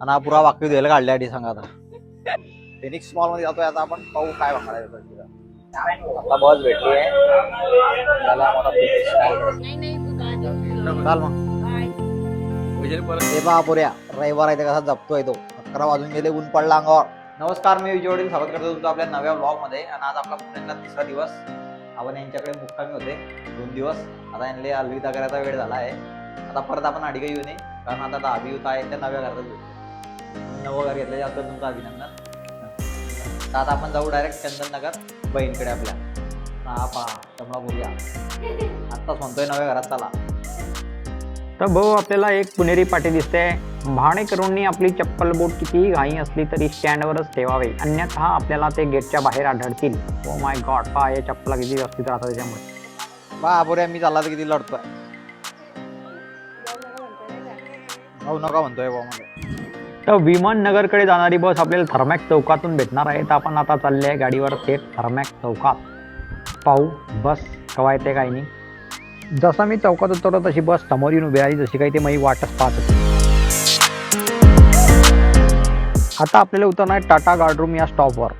आणि हा पुरा वाक्य द्यायला काढल्या सांगा आता. फिनिक्स मॉलमध्ये जातोय आता आपण पाहू काय तिथं. आता बस भेटली आहे. चला मग. बाय ते पहा पुऱ्या रविवार आहे ते कसा जपतोय तो. अकरा वाजून गेले ऊन पडला अंगावर. नमस्कार मी विजय वडील. स्वागत करतो तुमचं आपल्या नव्या ब्लॉगमध्ये. आणि आज आपला पुण्यातला तिसरा दिवस. आपण यांच्याकडे मुक्कामी होते. दोन दिवस. आता यांना अलविदा करायचा वेळ झाला आहे. आता परत आपण अडिगा येऊ नये. कारण आता दहावी होत आहे त्या नव्या घरातच घर घेतलं त्याबद्दल तुमचं अभिनंदन तर आता आपण जाऊ डायरेक्ट चंदननगर बहीणकडे आपल्या. हा पहा बोलूया. आत्ताच म्हणतोय नव्या घरात चला. तर भाऊ आपल्याला एक पुणेरी पाटी दिसते भाडेकरूंनी आपली चप्पल बोट कितीही घाई असली तरी स्टँडवरच ठेवावे. अन्यथा आपल्याला ते गेटच्या बाहेर आढळतील. ओ माय गॉड पहा या चप्पला किती व्यवस्थित राहतात त्याच्यामुळे पहा पुऱ्या मी चालला तर किती लढतोय. भाऊ नका म्हणतोय भाऊ मध्ये तर विमाननगरकडे जाणारी बस आपल्याला थर्मॅक चौकातून भेटणार आहे. तर आपण आता चालले आहे गाडीवर थेट थर्मॅक चौकात. पाहू बस कवा येते काही नाही. जसा मी चौकात उतरलो तशी बस समोर येऊन उभी राहिली. जशी काही ते मी वाटच पाहत होती. आता आपल्याला उतरणार आहे टाटा गार्डरूम या स्टॉपवर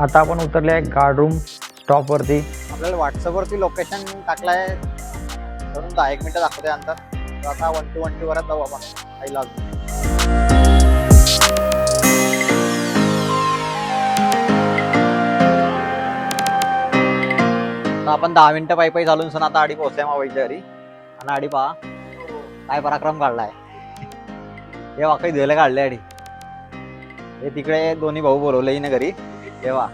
आता आपण उतरले आहे गार्डरूम स्टॉपवरती आपल्याला व्हॉट्सअपवरती लोकेशन टाकलाय म्हणून दहा एक मिनटं दाखवते अंतर आता वन टू वन टू वरच जाऊ आपण. पहिला आपण दहा मिनिटं पायी पायी चालून सण आता आडी पोहोचल्या मावाईच्या घरी आणि आडी पहा काय पराक्रम काढलाय. हे वाकई दिलं काढले आडी. हे तिकडे दोन्ही भाऊ बोलवले ना घरी. तेव्हा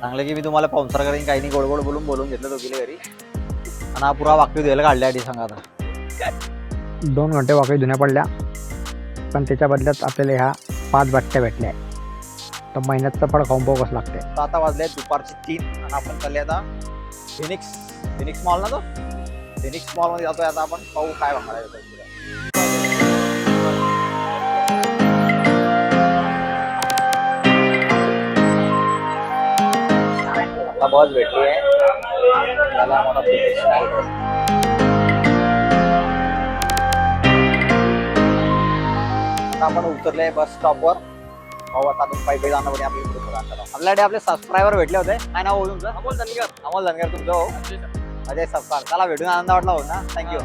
चांगलं की मी तुम्हाला पाहुणसार करेन काही नाही गोड गोड बोलून बोलून घेतलं दोघीले घरी. आणि हा पुरा वाक्य द्यायला काढल्या आधी सांगा आता. दोन घंटे वाकई धुण्या पडल्या पण त्याच्या बदल्यात आपल्याला ह्या पाच बाटल्या भेटल्या. तर महिन्याचं फळ खाऊन कसं लागते आता वाजले दुपारचे तीन आणि आपण चालले आता फिनिक्स फिनिक्स मॉल ना तो? फिनिक्स मॉलमध्ये जातोय आता आपण. पाहू काय बघणार येतो आता बस भेटली आहे. त्याला मला फिनिक्स आपण उतरले बस स्टॉपवर आता आपण पायी अंतरावर. आपल्याकडे आपले सबस्क्रायबर भेटले होते. काय नाव हो तुमचं? अमोल धनगर. अमोल धनगर तुमचं हो अजय सबकार चला भेटून आनंद वाटला हो ना थँक्यू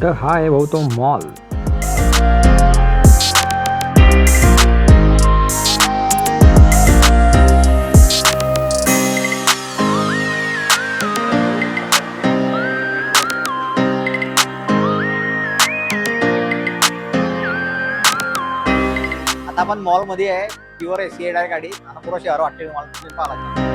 तर हा आहे भाऊ तो मॉल आपण मॉलमध्ये आहे. प्युअर एसी आहे गाडी. आणि पुरा शहर वाटते तुम्हाला तुम्ही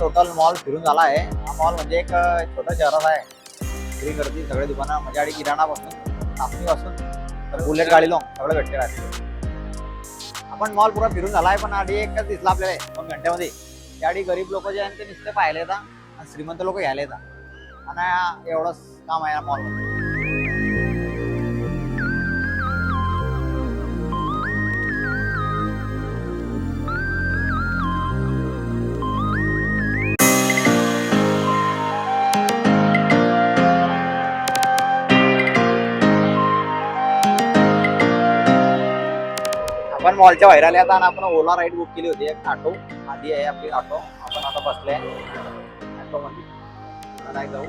टोटल मॉल फिरून झाला आहे हा मॉल म्हणजे एक छोटा शहरात आहे. फ्री गर्दी सगळे दुकानं म्हणजे आणि किराणापासून नाचणीपासून तर बुलेट गाडी लावून सगळं घट्टे राहते आपण मॉल पुरा फिरून झाला आहे पण आधी एकच दिसला आपल्याला दोन घंट्यामध्ये. त्याआधी गरीब लोक जे आहेत ते नुसते पाहिले येतात आणि श्रीमंत लोक घ्यायला येतात आणि एवढंच काम आहे मॉलमध्ये आपण मॉलच्या बाहेर आल्या आता आपण ओला राईड बुक केली होती. एक ऑटो. आधी आहे आपली ऑटो. आपण आता बसले जाऊ.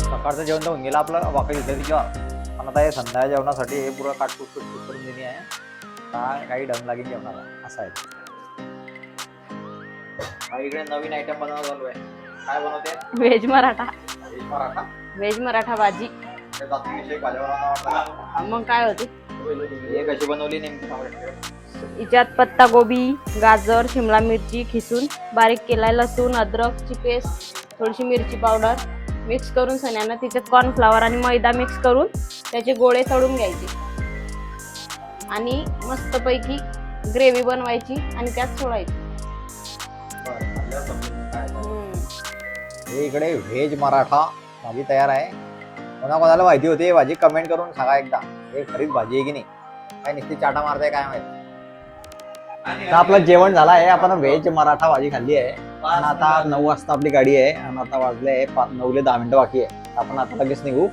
सकाळचं जेवण तर होऊन गेलं आपलं. वाकडी होतं किंवा पण आता हे संध्याकाळ जेवणासाठी हे पुरं काटकूट कुटकूट करून दिली आहे. आता काही डम लागेल जेवणाला? असं आहे. इकडे नवीन आयटम बनवणं चालू आहे काय बनवते? Veg Maratha. Veg paratha veg Maratha भाजी. मग काय होते? हे कशी बनवली नेमकी हिच्यात पत्ता गोबी गाजर शिमला मिरची खिसून बारीक केलाय लसूण अद्रकची पेस्ट थोडीशी मिरची पावडर. मिक्स करून सण्यानं तिच्यात कॉर्नफ्लावर आणि मैदा मिक्स करून त्याचे गोळे तळून घ्यायचे. आणि मस्तपैकी ग्रेव्ही बनवायची आणि त्यात सोडायची. हम्म. हे इकडे व्हेज मराठा भाजी तयार आहे. कोणा कोणाला माहिती होती ही भाजी कमेंट करून सांगा एकदा. हे खरीच भाजी आहे की नाही? काय नुसती चाटा मारताय काय माहिती? तर आपलं जेवण झालं आहे आपण व्हेज मराठा भाजी खाल्ली आहे. आणि आता नऊ वाजता आपली गाडी आहे आणि आता वाजले आहे पा- नऊले दहा मिनिटं बाकी आहे. आपण आता लगेच निघू.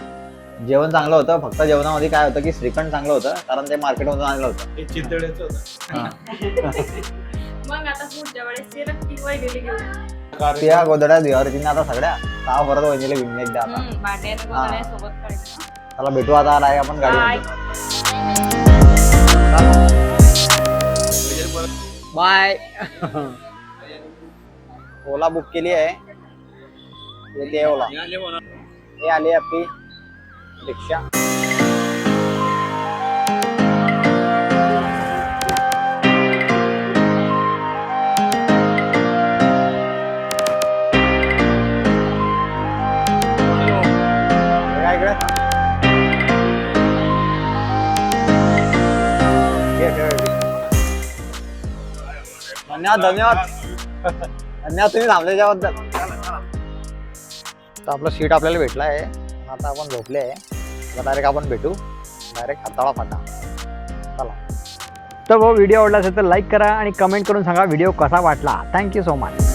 जेवण चांगलं होतं फक्त जेवणामध्ये काय होतं की श्रीखंड चांगलं होतं कारण ते मार्केटमधून आणलं होतं. हे चितळेचं होतं. मग आता पुढच्या वेळेस ते नक्की वहिनीला घेऊन त्या गोदड्या दिवार तिने आता सगळ्या सहा परत वहिनीला घेऊन एकदा आता. हम्म, भांडे आणि. गोधड्या सोबत काढायचं. चला भेटू आता आहे आपण. गाडी बाय. ओला बुक केली आहे. येते ओला. हे आली आपली. रिक्षा काय धन्यवाद धन्यवाद. धन्यवाद तुम्ही थांबल्याच्याबद्दल. तर आपलं सीट आपल्याला भेटलं आहे आता आपण झोपले आहे. डायरेक्ट आपण भेटू. डायरेक्ट हाताळा फाटा चला. तर भाऊ व्हिडिओ आवडला असेल तर लाईक करा आणि कमेंट करून सांगा व्हिडिओ कसा वाटला. Thank you so much